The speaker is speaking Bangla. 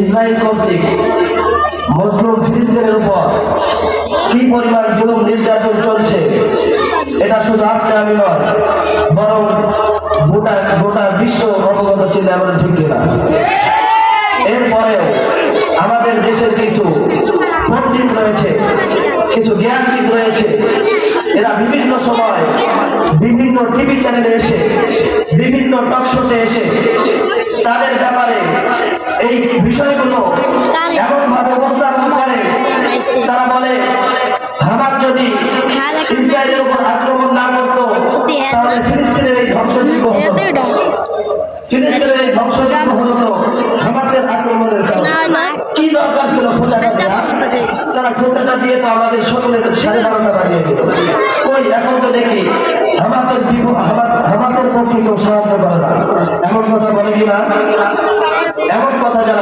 ইসরায়েল কর্তৃক মুসলিম ফিলিস্তিনের উপর কি পরিমাণ জুলুম নির্যাতন চলছে, এটা শুধু আপনি আমি নয়, বরং গোটা গোটা বিশ্ব অবগত ছিল এমন ঠিক কিনা। এরপরেও আমাদের দেশের কিছু পণ্ডিত রয়েছে, কিছু জ্ঞানবিদ রয়েছে, এরা বিভিন্ন সময় বিভিন্ন টিভি চ্যানেলে এসে, বিভিন্ন টক শোতে এসে তাদের বিষয়গুলো এমন ভাবে উপস্থাপন করে তারা বলে হামার যদি ইসরায়েলের উপর আক্রমণ না করতো তাহলে ফিলিস্তিনের এই ধ্বংসযোগ্য হতো। ফিলিস্তিনের এই ধ্বংসযোগ্য হতো হামাসের আক্রমণের কারণে। কি দরকার ছিল খোঁচাটা তারা খোঁচাটা দিয়ে তো আমাদের সকলের সাড়ে বারোটা বাজিয়ে দিল। ওই এখন তো দেখি হামাসের জীবন হামাসের পক্ষে কেউ সাহায্য করে না এমন কথা বলে কিনা